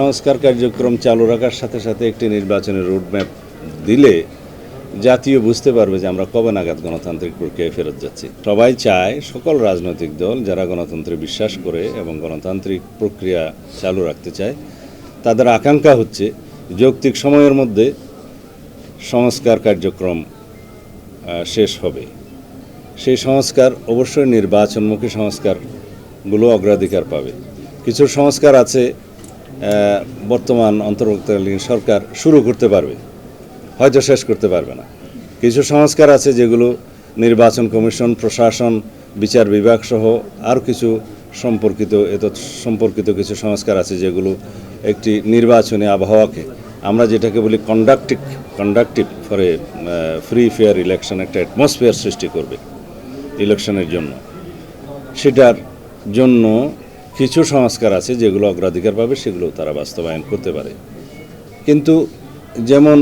সংস্কার কার্যক্রম চালু রাখার সাথে সাথে একটি নির্বাচনের রোডম্যাপ দিলে জাতীয় বুঝতে পারবে যে আমরা কবে নাগাদ গণতান্ত্রিক প্রক্রিয়ায় ফেরত যাচ্ছি। সবাই চায় সকল রাজনৈতিক দল যারা গণতন্ত্রে বিশ্বাস করে এবং গণতান্ত্রিক প্রক্রিয়া চালু রাখতে চায়, তাদের আকাঙ্ক্ষা হচ্ছে যৌক্তিক সময়ের মধ্যে সংস্কার কার্যক্রম শেষ হবে। সেই সংস্কার অবশ্যই নির্বাচনমুখী সংস্কারগুলো অগ্রাধিকার পাবে। কিছু সংস্কার আছে বর্তমান অন্তর্বর্তীকালীন সরকার শুরু করতে পারবে, হয়তো শেষ করতে পারবে না। কিছু সংস্কার আছে যেগুলো নির্বাচন কমিশন, প্রশাসন, বিচার বিভাগ সহ আর কিছু সম্পর্কিত এত সম্পর্কিত কিছু সংস্কার আছে যেগুলো একটি নির্বাচনী আবহাওয়াকে, আমরা যেটাকে বলি conductive conductive for free fair election একটা অ্যাটমসফিয়ার সৃষ্টি করবে ইলেকশনের জন্য। সেটার জন্য কিছু সংস্কার আছে যেগুলো অগ্রাধিকার পাবে, সেগুলো তারা বাস্তবায়ন করতে পারে। কিন্তু যেমন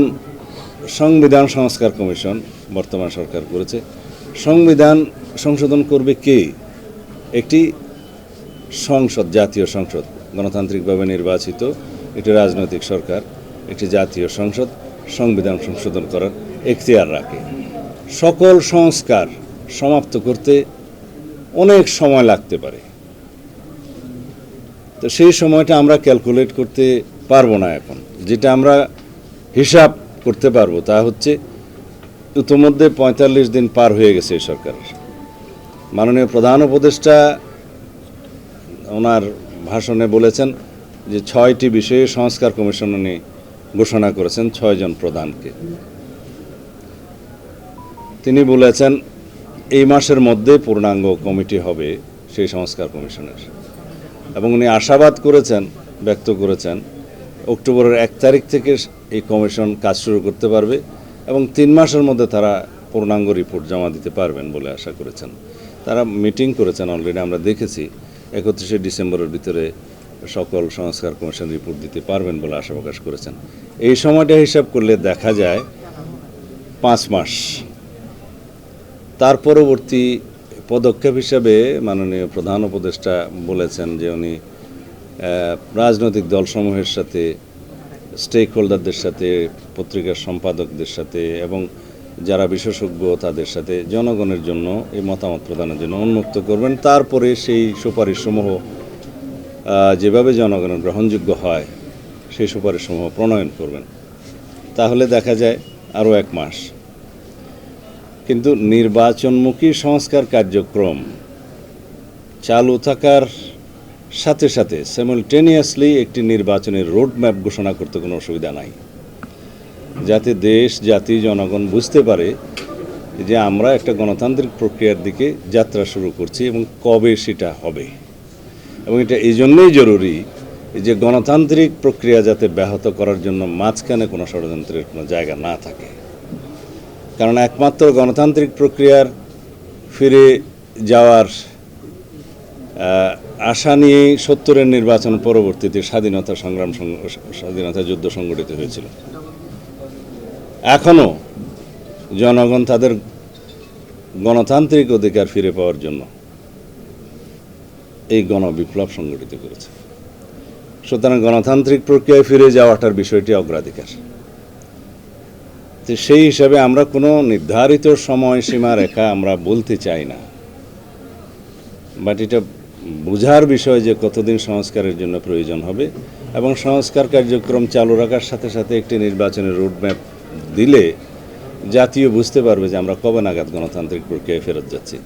সংবিধান সংস্কার কমিশন, বর্তমান সরকার করেছে, সংবিধান সংশোধন করবে কে? একটি সংসদ, জাতীয় সংসদ, গণতান্ত্রিকভাবে নির্বাচিত একটি রাজনৈতিক সরকার, একটি জাতীয় সংসদ, সংবিধান সংশোধন করার এখতিয়ার রাখে। সকল সংস্কার সমাপ্ত করতে অনেক সময় লাগতে পারে। তো সেই সময়টা আমরা ক্যালকুলেট করতে পারব না এখন। যেটা আমরা হিসাব করতে পারব তা হচ্ছে, ইতিমধ্যে পঁয়তাল্লিশ দিন পার হয়ে গেছে এই সরকারের। মাননীয় প্রধান উপদেষ্টা ওনার ভাষণে বলেছেন যে ছয়টি বিষয়ে সংস্কার কমিশন উনি ঘোষণা করেছেন ছয়জন প্রধানকে। তিনি বলেছেন, এই মাসের মধ্যে পূর্ণাঙ্গ কমিটি হবে সেই সংস্কার কমিশনের। এবং উনি আশাবাদ করেছেন, ব্যক্ত করেছেন, অক্টোবরের এক তারিখ থেকে এই কমিশন কাজ শুরু করতে পারবে এবং তিন মাসের মধ্যে তারা পূর্ণাঙ্গ রিপোর্ট জমা দিতে পারবেন বলে আশা করেছেন। তারা মিটিং করেছেন অলরেডি, আমরা দেখেছি, একত্রিশে ডিসেম্বরের ভিতরে সকল সংস্কার কমিশন রিপোর্ট দিতে পারবেন বলে আশা প্রকাশ করেছেন। এই সময়টা হিসাব করলে দেখা যায় পাঁচ মাস। তার পরবর্তী পদক্ষেপ হিসেবে মাননীয় প্রধান উপদেষ্টা বলেছেন যে উনি রাজনৈতিক দলসমূহের সাথে স্টেক হোল্ডারদের সাথে, পত্রিকার সম্পাদকদের সাথে এবং যারা বিশেষজ্ঞ তাদের সাথে জনগণের জন্য এই মতামত প্রদানের জন্য উন্মুক্ত করবেন। তারপরে সেই সুপারিশসমূহ যেভাবে জনগণের গ্রহণযোগ্য হয়, সেই সুপারিশসমূহ প্রণয়ন করবেন। তাহলে দেখা যায় আরও এক মাস। কিন্তু নির্বাচনমুখী সংস্কার কার্যক্রম চালু থাকার সাথে সাথে স্যামলটেনিয়াসলি একটি নির্বাচনের রোডম্যাপ ঘোষণা করতে কোনো অসুবিধা নাই। যাতে দেশ, জাতি, জনগণ বুঝতে পারে যে আমরা একটা গণতান্ত্রিক প্রক্রিয়ার দিকে যাত্রা শুরু করছি এবং কবে সেটা হবে। এবং এটা এই জন্যই জরুরি যে গণতান্ত্রিক প্রক্রিয়া যাতে ব্যাহত করার জন্য মাঝখানে কোনো ষড়যন্ত্রের কোনো জায়গা না থাকে। কারণ একমাত্র গণতান্ত্রিক প্রক্রিয়ার ফিরে যাওয়ার আশা নিয়েই সত্তরের নির্বাচন পরবর্তীতে স্বাধীনতা সংগ্রাম স্বাধীনতা যুদ্ধ সংগঠিত হয়েছিল। এখনও জনগণ তাদের গণতান্ত্রিক অধিকার ফিরে পাওয়ার জন্য এই গণবিপ্লব সংগঠিত করেছে। সুতরাং গণতান্ত্রিক প্রক্রিয়ায় ফিরে যাওয়াটার বিষয়টি অগ্রাধিকার। তো সেই হিসাবে আমরা কোনো নির্ধারিত সময়সীমা রেখা আমরা বলতে চাই না। বাট এটা বোঝার বিষয় যে কতদিন সংস্কারের জন্য প্রয়োজন হবে এবং সংস্কার কার্যক্রম চালু রাখার সাথে সাথে একটি নির্বাচনের রোডম্যাপ দিলে জাতীয় বুঝতে পারবে যে আমরা কবে নাগাদ গণতান্ত্রিক প্রক্রিয়ায় ফেরত যাচ্ছি।